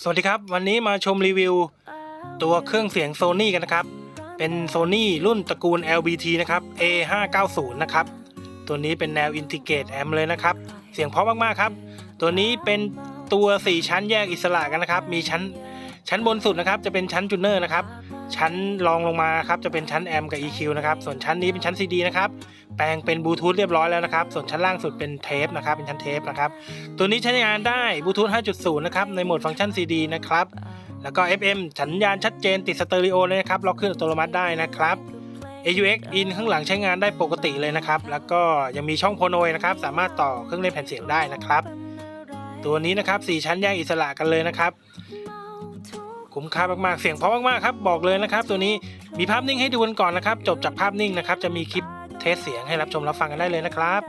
สวัสดีครับ วันนี้มาชมรีวิว ตัวเครื่องเสียง Sony กันนะครับ เป็น Sony รุ่นตระกูล LBT นะครับ A590 นะครับ ตัวนี้เป็นแนว Integrate Amp เลยนะครับ เสียงเพราะมาก ๆ ครับ ตัวนี้เป็นตัว 4 ชั้นแยกอิสระกันนะครับ มีชั้นชั้นบนสุดนะครับ จะเป็นชั้นจูเนอร์นะครับ ชั้นรองลงมาครับจะเป็นชั้นแอมกับ EQ นะครับ ส่วนชั้นนี้เป็นชั้น CD นะครับ แปลงเป็นบลูทูธเรียบร้อยแล้วนะครับ ส่วนชั้นล่างสุดเป็นเทปนะครับ เป็นชั้นเทปนะครับ ตัวนี้ใช้งานได้บลูทูธ 5.0 นะครับ ในโหมดฟังก์ชัน CD นะครับ แล้วก็ FM สัญญาณชัดเจนติดสเตอริโอเลยนะครับ ล็อกขึ้นอัตโนมัติได้นะครับ AUX in ข้างหลังใช้งานได้ปกติเลยนะครับ แล้วก็ยังมีช่องโพโนยนะครับ สามารถต่อเครื่องเล่นแผ่นเสียงได้นะครับ ตัวนี้นะครับ4ชั้นแยกอิสระกันเลยนะครับ คุ้มค่ามากๆ เสียงเพราะมากๆครับ บอกเลยนะครับ ตัวนี้มีภาพนิ่งให้ดูกันก่อนนะครับ จบจากภาพนิ่งนะครับ จะมีคลิปเทสเสียงให้รับชมรับฟังกันได้เลยนะครับ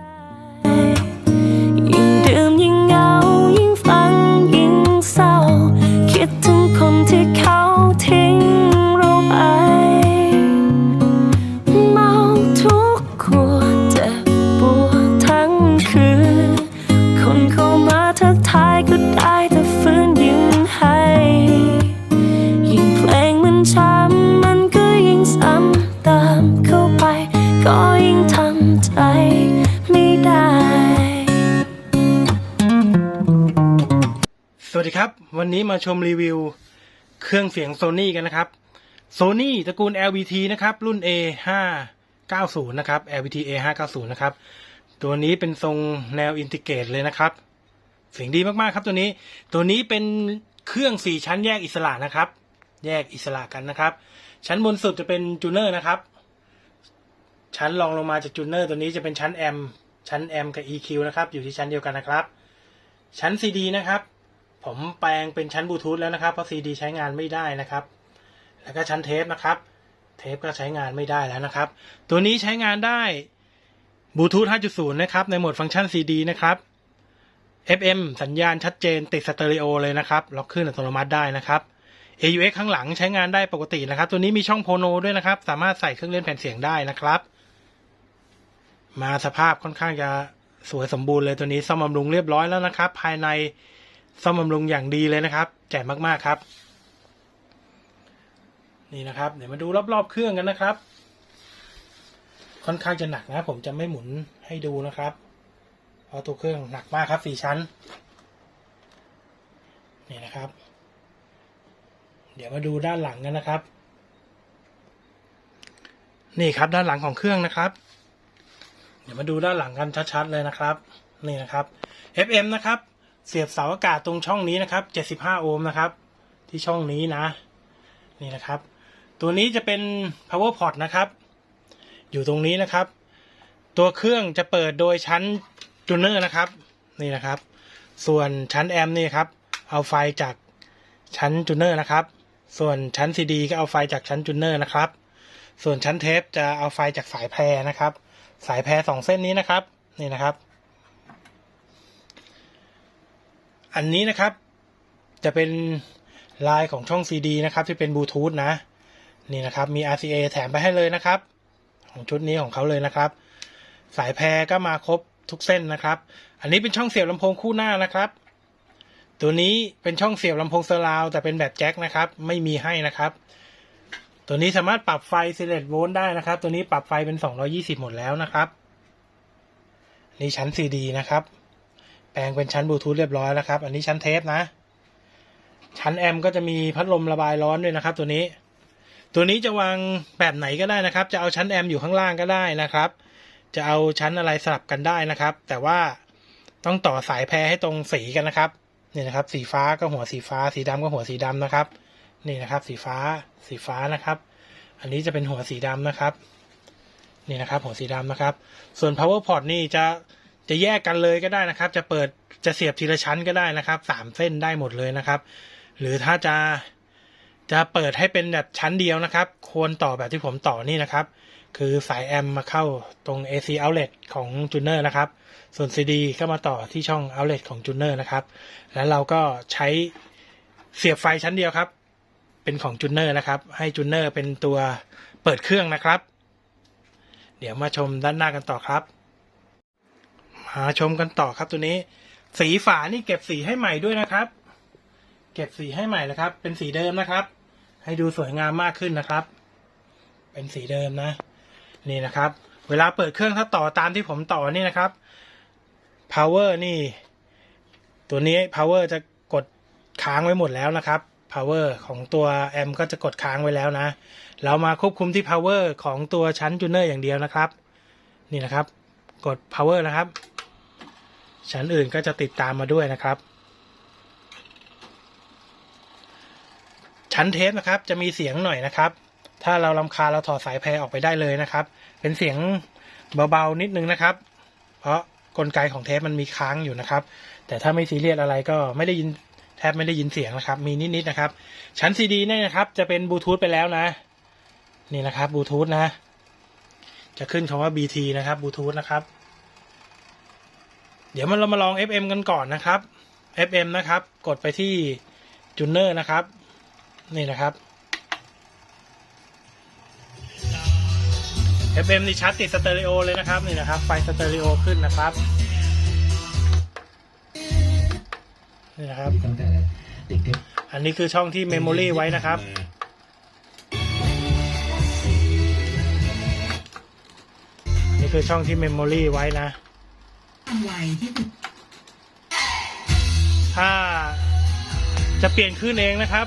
ก็ยิ่งทำใจไม่ได้ สวัสดีครับ วันนี้มาชมรีวิว เครื่องเสียง Sony กันนะครับ Sony ตระกูล LBT นะครับ รุ่น A590 นะครับ LBT A590 นะครับ ตัวนี้เป็นทรงแนวอินทิเกรตเลยนะครับ เสียงดีมากๆครับตัวนี้ ตัวนี้เป็นเครื่อง 4 ชั้นแยกอิสระนะครับ แยกอิสระกันนะครับ ชั้นบนสุดจะเป็นจูเนอร์นะครับ ชั้นรองลงมาจากจูเนอร์ตัวนี้จะเป็นชั้นแอมชั้นแอมกับ EQ นะครับ อยู่ที่ชั้นเดียวกันนะครับ ชั้น CD นะครับ ผมแปลงเป็นชั้นบลูทูธแล้วนะครับ เพราะ CD ใช้งานไม่ได้นะครับ แล้วก็ชั้นเทปนะครับ เทปก็ใช้งานไม่ได้แล้วนะครับ ตัวนี้ใช้งานได้บลูทูธ 5.0 นะครับ ในโหมดฟังก์ชัน CD นะครับ FM สัญญาณชัดเจนติดสเตอริโอเลยนะครับล็อกขึ้นอัตโนมัติได้นะครับ AUX ข้างหลังใช้งานได้ปกตินะครับ ตัวนี้มีช่องโพโนด้วยนะครับ สามารถใส่เครื่องเล่นแผ่นเสียงได้นะครับ มาสภาพค่อนข้างจะสวยสมบูรณ์เลยตัวนี้ซ่อมบำรุงเรียบร้อยแล้วนะครับ ภายในซ่อมบำรุงอย่างดีเลยนะครับแจ่มมากๆครับ นี่นะครับ เดี๋ยวมาดูรอบๆเครื่องกันนะครับ ค่อนข้างจะหนักนะ ผมจะไม่หมุนให้ดูนะครับเพราะตัวเครื่องหนักมากครับสี่ชั้น นี่นะครับ เดี๋ยวมาดูด้านหลังกันนะครับ นี่ครับด้านหลังของเครื่องนะครับ เดี๋ยวมาดูด้านหลังกันชัดๆเลยนะครับ นี่นะครับ FM นะครับ เสียบเสาอากาศตรงช่องนี้นะครับ 75 โอห์มนะครับ ที่ช่องนี้นะ นี่นะครับ ตัวนี้จะเป็น power port นะครับ อยู่ตรงนี้นะครับ ตัวเครื่องจะเปิดโดยชั้นจูเนอร์นะครับ นี่นะครับ ส่วนชั้นแอมป์นี่ครับ เอาไฟจากชั้นจูเนอร์นะครับ ส่วนชั้น CD ก็เอาไฟจากชั้นจูเนอร์นะครับ ส่วนชั้นเทปจะเอาไฟจากสายแพรนะครับ สายแพรสองเส้นนี้นะครับ นี่นะครับ อันนี้นะครับ จะเป็นลายของช่อง CD นะครับที่เป็นบลูทูธนะ นี่นะครับมี RCA แถมไปให้เลยนะครับ ของชุดนี้ของเขาเลยนะครับ สายแพรก็มาครบทุกเส้นนะครับ อันนี้เป็นช่องเสียบลำโพงคู่หน้านะครับ ตัวนี้เป็นช่องเสียบลำโพงเซอร์ราว์แต่เป็นแบบแจ็คนะครับ ไม่มีให้นะครับ ตัวนี้สามารถปรับไฟ 11 โวลต์ได้นะครับ ตัวนี้ปรับไฟเป็น 220 หมดแล้วนะครับ นี่ชั้น CD นะครับ แปลงเป็นชั้นบลูทูธเรียบร้อยแล้วครับ อันนี้ชั้นเทปนะ ชั้นแอมก็จะมีพัดลมระบายร้อนด้วยนะครับ ตัวนี้ ตัวนี้จะวางแบบไหนก็ได้นะครับ จะเอาชั้นแอมอยู่ข้างล่างก็ได้นะครับ จะเอาชั้นอะไรสลับกันได้นะครับ แต่ว่าต้องต่อสายแพรให้ตรงสีกันนะครับ นี่นะครับ สีฟ้าก็หัวสีฟ้า สีดำก็หัวสีดำนะครับ นี่นะครับ สีฟ้า สีฟ้านะครับ อันนี้จะเป็นหัวสีดำนะครับ นี่นะครับ หัวสีดำนะครับ ส่วน power port นี่จะจะแยกกันเลยก็ได้นะครับ จะเปิดจะเสียบทีละชั้นก็ได้นะครับสามเส้นได้หมดเลยนะครับ หรือถ้าจะจะเปิดให้เป็นแบบชั้นเดียวนะครับ ควรต่อแบบที่ผมต่อนี่นะครับ คือสายแอมมาเข้าตรง AC outlet ของจูเนอร์นะครับ ส่วน CD ก็มาต่อที่ช่อง outlet ของจูเนอร์นะครับ แล้วเราก็ใช้เสียบไฟชั้นเดียวครับ เป็นของจูเนอร์นะครับ ให้จูเนอร์เป็นตัวเปิดเครื่องนะครับ เดี๋ยวมาชมด้านหน้ากันต่อครับ มาชมกันต่อครับตัวนี้ สีฝานี่เก็บสีให้ใหม่ด้วยนะครับ เก็บสีให้ใหม่แล้วครับ เป็นสีเดิมนะครับ ให้ดูสวยงามมากขึ้นนะครับ เป็นสีเดิมนะ นี่นะครับ เวลาเปิดเครื่องถ้าต่อตามที่ผมต่อนี่นะครับ power นี่ ตัวนี้ power จะกดค้างไว้หมดแล้วนะครับ power ของตัวแอมก็จะกดค้างไว้แล้วนะ เรามาควบคุมที่ power ของตัวชั้นจูเนอร์อย่างเดียวนะครับ นี่นะครับ กด power นะครับ ชั้นอื่นก็จะติดตามมาด้วยนะครับ ชั้นเทปนะครับจะมีเสียงหน่อยนะครับ ถ้าเราลำคาเราถอดสายแพรออกไปได้เลยนะครับ เป็นเสียงเบาๆนิดนึงนะครับ เพราะกลไกของเทปมันมีค้างอยู่นะครับ แต่ถ้าไม่ซีเรียสอะไรก็ไม่ได้ยิน บไม่ได้ยินเสียงนะครับ มีนิดๆนะครับ ชั้นซีดีเนี่ยนะครับ จะเป็นบลูทูธไปแล้วนะ นี่นะครับบลูทูธนะ จะขึ้นคำว่า BT นะครับบลูทูธนะครับ เดี๋ยวมันเรามาลอง FM กันก่อนนะครับ FM นะครับ กดไปที่จูเนอร์นะครับ นี่นะครับ FM นี่ชัดติดสเตอริโอเลยนะครับ นี่นะครับ ไฟสเตอริโอขึ้นนะครับ นี่นะครับ ตั้งแต่เด็กๆอันนี้คือช่องที่เมมโมรีไว้นะครับ นี่คือช่องที่เมมโมรีไว้นะไวที่สุดถ้าจะเปลี่ยนขึ้นเองนะครับ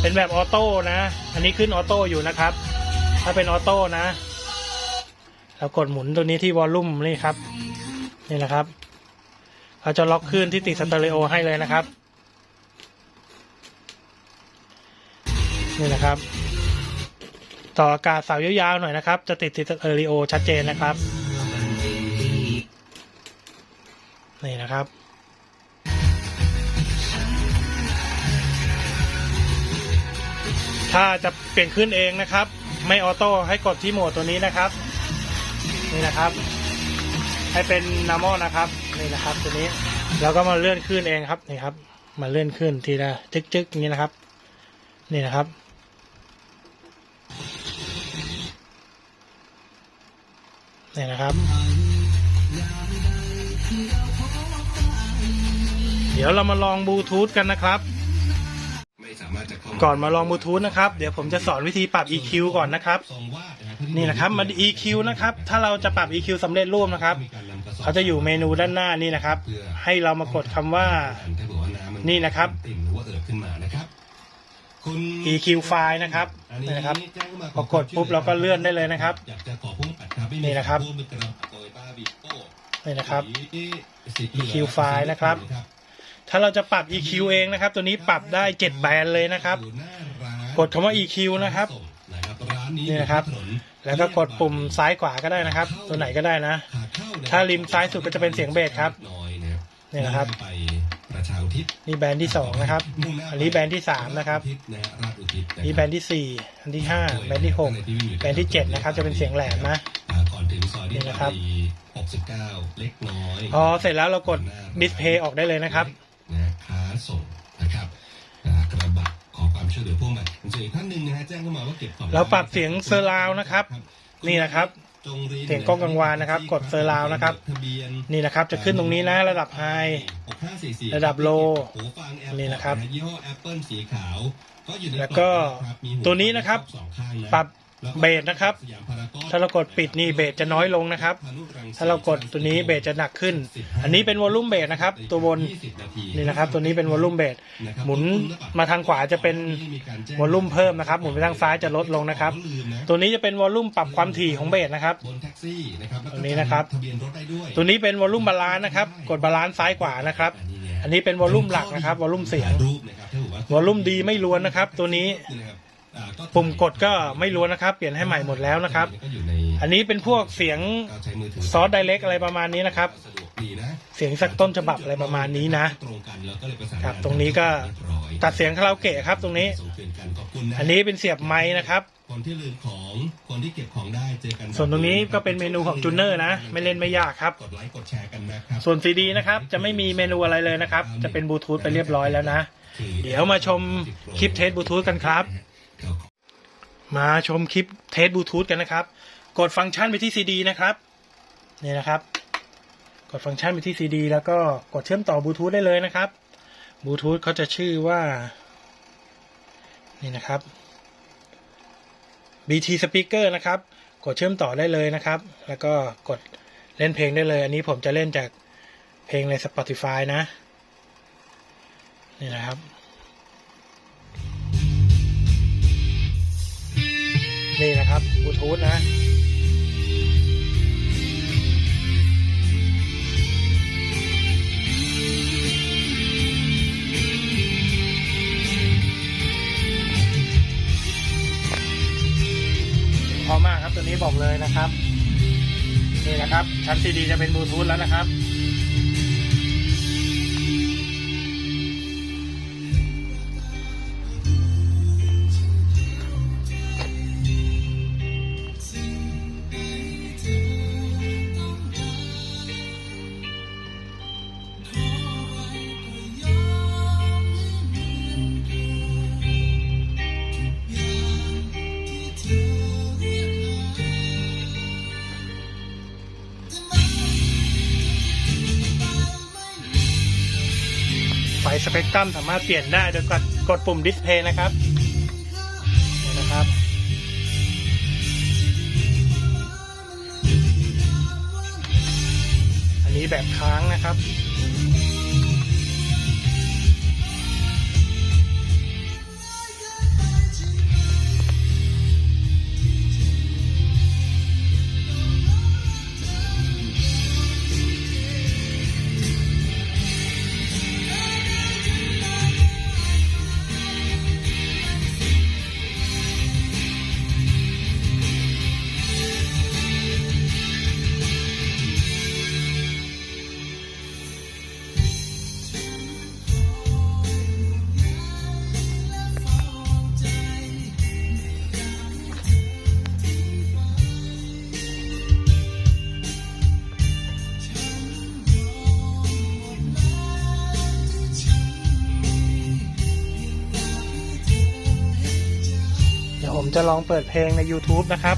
เป็นแบบออโต้นะ อันนี้ขึ้นออโต้อยู่นะครับ ถ้าเป็นออโต้นะเรากดหมุนตัวนี้ที่วอลลุ่มนี่ครับ นี่นะครับ เราจะล็อกขึ้นที่ติดสเตอริโอให้เลยนะครับ นี่นะครับ ต่ออากาศเสาวยาวๆหน่อยนะครับ จะติดสเตอริโอชัดเจนนะครับ นี่นะครับถ้าจะเปลี่ยนขึ้นเองนะครับ ไม่ออโต้ให้กดที่โหมดตัวนี้นะครับ นี่นะครับ ให้เป็น normal นะครับนี่นะครับตัวนี้แล้วก็มาเลื่อนขึ้นเองครับนี่ครับ มาเลื่อนขึ้นทีละจึ๊กๆอย่างนี้นะครับ นี่นะครับนี่นะครับ เดี๋ยวเรามาลองบลูทูธกันนะครับไม่สามารถจะเข้าก่อนมาลองบลูทูธนะครับ เดี๋ยวผมจะสอนวิธีปรับ EQ ก่อนนะครับ ทรงวาดะครับนี่นะครับมา EQ นะครับ ถ้าเราจะปรับ EQ สำเร็จรูปนะครับมีการนำกระสอบเขาจะอยู่เมนูด้านหน้านี่นะครับ ให้เรามากดคำว่าถ้าเกิดว่าน้ำมันี่นะครับติ่มหรือว่าเอิบขึ้นมานะครับคุณ EQ ไฟล์นะครับอันนี้นี่นะครับแจ้งเข้ามาพอกดปุ๊บเราก็เลื่อนได้เลยนะครับอยากจะขอพุ่งปัดครับไม่มีนี่นะครับร่วมมือกับโตโยต้าบีโก้นี่นะครับสีเหลือง EQ ไฟล์นะครับ ถ้าเราจะปรับ EQ เองนะครับ ตัวนี้ปรับได้ 7 แบรนด์เลยนะครับอยู่หน้าร้านกดคำว่า EQ นะครับ นะครับร้านนี้นี่นะครับถนแล้วก็กดปุ่มซ้ายขวาก็ได้นะครับ ตัวไหนก็ได้นะขาเข้านะครับถ้าริมซ้ายสุดก็จะเป็นเสียงเบสครับน้อยนะครับนี่นะครับไปประชาอุทิศนี่แบรนด์ที่สองนะครับ อันนี้แบรนด์ที่สามนะครับอุทิศนะฮะราชอุทิศะคนี่แบรนด์ที่สี่อันที่ห้าแบรนด์ที่หกแบรนด์ที่เจ็ดนะครับ จะเป็นเสียงแหลมนะอ่าก่อนถึงซอยนี่นะครับ69เล็กน้อยพอเสร็จแล้วเรากดดิสเพย์ออกได้เลยนะครับ งนะฮะแจ้งเข้ามาว่าเก็บของเราปรับเสียงเซอร์ราวด์นะครับ นี่นะครับจงรีบเสียงกล้องกังวานนะครับ กดเซอร์ราวด์นะครับทะเบียนนี่นะครับ จะขึ้นตรงนี้นะ ระดับไฮ6544ระดับ low หูฟัง AirPods นี่นะครับยี่ห้อ Apple สีขาวก็อยู่ในแล้วก็ล่องนะครับมีหูตัวนี้นะครับสองข้างนะปรับแล้วก็ เบสนะครับสยามพารากอนถ้าเรากดปิดนี่เบสจะน้อยลงนะครับ ถ้าเรากดตัวนี้เบสจะหนักขึ้น อันนี้เป็นวอลลุ่มเบสนะครับ ตัวบนนี่นะครับ ตัวนี้เป็นวอลลุ่มเบสหมุนมาทางขวาจะเป็นวอลลุ่มเพิ่มนะครับ หมุนไปทางซ้ายจะลดลงนะครับ ตัวนี้จะเป็นวอลลุ่มปรับความถี่ของเบสนะครับบนแท็กซี่นะครับแล้วก็ตัวนี้นะครับทะเบียนรถได้ด้วยตัวนี้เป็นวอลลุ่มบาลานซ์นะครับ กดบาลานซ์ซ้ายขวานะครับ อันนี้เป็นวอลลุ่มหลักนะครับ วอลลุ่มเสียงรูปนะครับถ้าเกิดว่าวอลลุ่มดีไม่ล้วนนะครับ ตัวนี้นะครับอ่า ปุ่มกดก็ไม่ล้วนนะครับ เปลี่ยนให้ใหม่หมดแล้วนะครับก็อยู่ในอันนี้เป็นพวกเสียงการใช้มือถือซอสไดเรกอะไรประมาณนี้นะครับสะดวกดีนะเสียงสักต้นฉบับอะไรประมาณนี้นะตรงกันแล้วก็เลยประสานครับงาตรงนี้ก็เรียบร้อยตัดเสียงคาราโอเกะครับ ตรงนี้ส่งคืนกันขอบคุณนะอันนี้เป็นเสียบไม้นะครับคนที่ลืมของคนที่เก็บของได้เจอกัน ส่วนตรงนี้ก็เป็นเมนูของจูเนอร์นะ ไม่เล่นไม่ยากครับ กดไลค์กดแชร์กันนะครับส่วนซีดีนะครับจะไม่มีเมนูอะไรเลยนะครับ จะเป็นบลูทูธไปเรียบร้อยแล้วนะ เดี๋ยวมาชมคลิปเทสบลูทูธกันครับ มาชมคลิปเทสบลูทูธกันนะครับ กดฟังก์ชันไปที่ซีดีนะครับนี่นะครับ กดฟังก์ชันไปที่ซีดีแล้วก็กดเชื่อมต่อบลูทูธได้เลยนะครับบลูทูธเขาจะชื่อว่า นี่นะครับ BT speaker นะครับ กดเชื่อมต่อได้เลยนะครับ แล้วก็กดเล่นเพลงได้เลย อันนี้ผมจะเล่นจากเพลงใน Spotify นะ นี่นะครับ นี่นะครับบลูทูธนะพอมากครับตัวนี้บอกเลยนะครับ นี่นะครับ ชั้นซีดีจะเป็นบลูทูธแล้วนะครับ สเปกตรัมสามารถเปลี่ยนได้โดยกดกดปุ่มดิสเพย์นะครับนี่นะครับ อันนี้แบบค้างนะครับ ผมจะลองเปิดเพลงใน YouTube นะครับ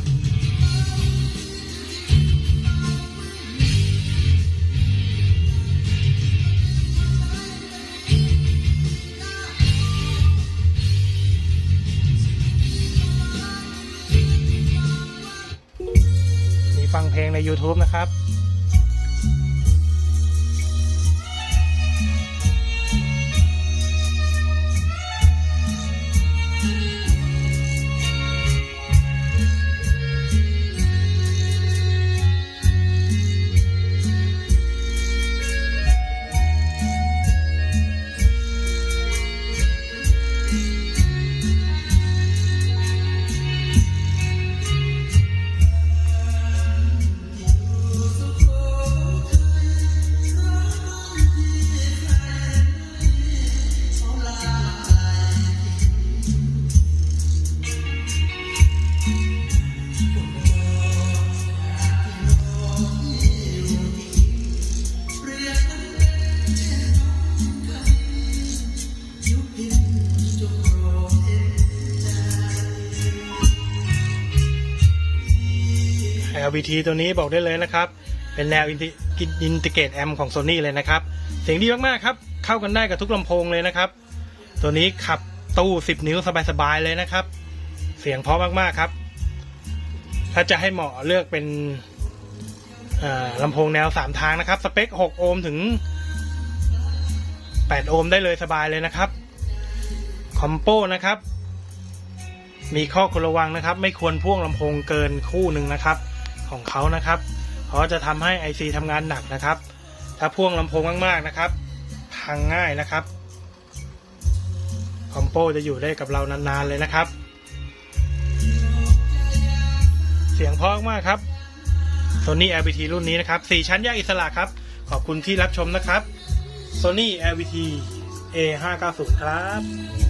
มีฟังเพลงใน YouTube นะครับ LBT ตัวนี้บอกได้เลยนะครับ เป็นแนวอินทิเกตแอมของ Sony เลยนะครับ เสียงดีมากๆครับ เข้ากันได้กับทุกลำโพงเลยนะครับ ตัวนี้ขับตู้ 10 นิ้วสบายๆเลยนะครับ เสียงเพราะมากๆครับ ถ้าจะให้เหมาะเลือกเป็นลำโพงแนว 3 ทางนะครับ สเปค 6 โอห์มถึง 8 โอห์มได้เลยสบายเลยนะครับ คอมโปนะครับ มีข้อควรระวังนะครับ ไม่ควรพ่วงลำโพงเกินคู่หนึ่งนะครับ ของเขานะครับ เพราะจะทำให้ IC ทำงานหนักนะครับ ถ้าพ่วงลำโพงมากๆนะครับพังง่ายนะครับคอมโปจะอยู่ได้กับเรานานๆเลยนะครับ เสียงเพราะมากครับ Sony LBT รุ่นนี้นะครับ4ชั้นแยกอิสระครับ ขอบคุณที่รับชมนะครับ Sony LBT A590 ครับ